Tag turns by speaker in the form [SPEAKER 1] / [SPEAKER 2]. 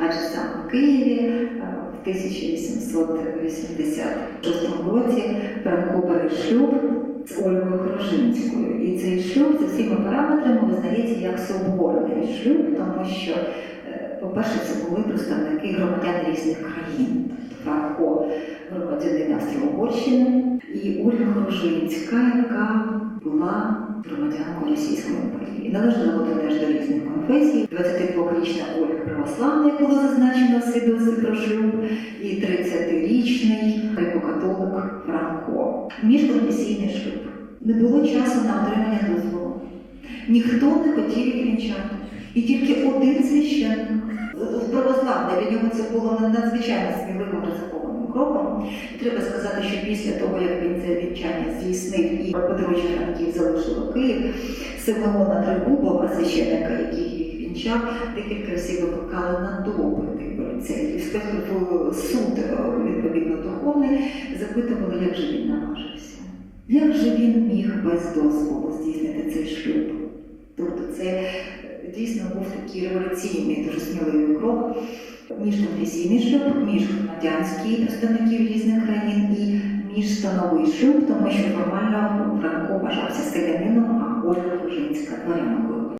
[SPEAKER 1] адже саме в Києві е, в 1886 році Франко шлюб з Ольгою Кружинською. І цей шлюб за всіма параметрами визнається як соборний шлюб, тому що, е, по-перше, це були представники громадян різних країн. Франко громадянин Австро-Угорщини і Ольга Кружинська, яка була громадянкою Російської імперії. Належала вона теж до різних конфесій. 22-річна Ольга православна, як було зазначено в свідоцтві про шлюб, і 30-річний греко-католик Франко. Міжконфесійний шлюб. Не було часу на отримання дозволу. Ніхто не хотів їх вінчати. І тільки один священник, православний, для нього це було надзвичайно сміливим ризикованим кроком. Треба сказати, що після того, як він це вінчання здійснив і подружжя Франків залишило Київ, Симеона Тригубова, священника, вінчав, декілька разів викликали на допити поліцейських. В суд е, відповідно духовний запитували, як же він наважився. Як же він міг без дозволу здійснити цей шлюб? Тобто це е, дійсно був такий революційний, дуже сміливий крок. Міжконфесійний шлюб, між міжгромадянський представників різних країн і міжстановий шлюб, тому що формально Франко вважався селянином, а Ольга Кужинська дворянкою.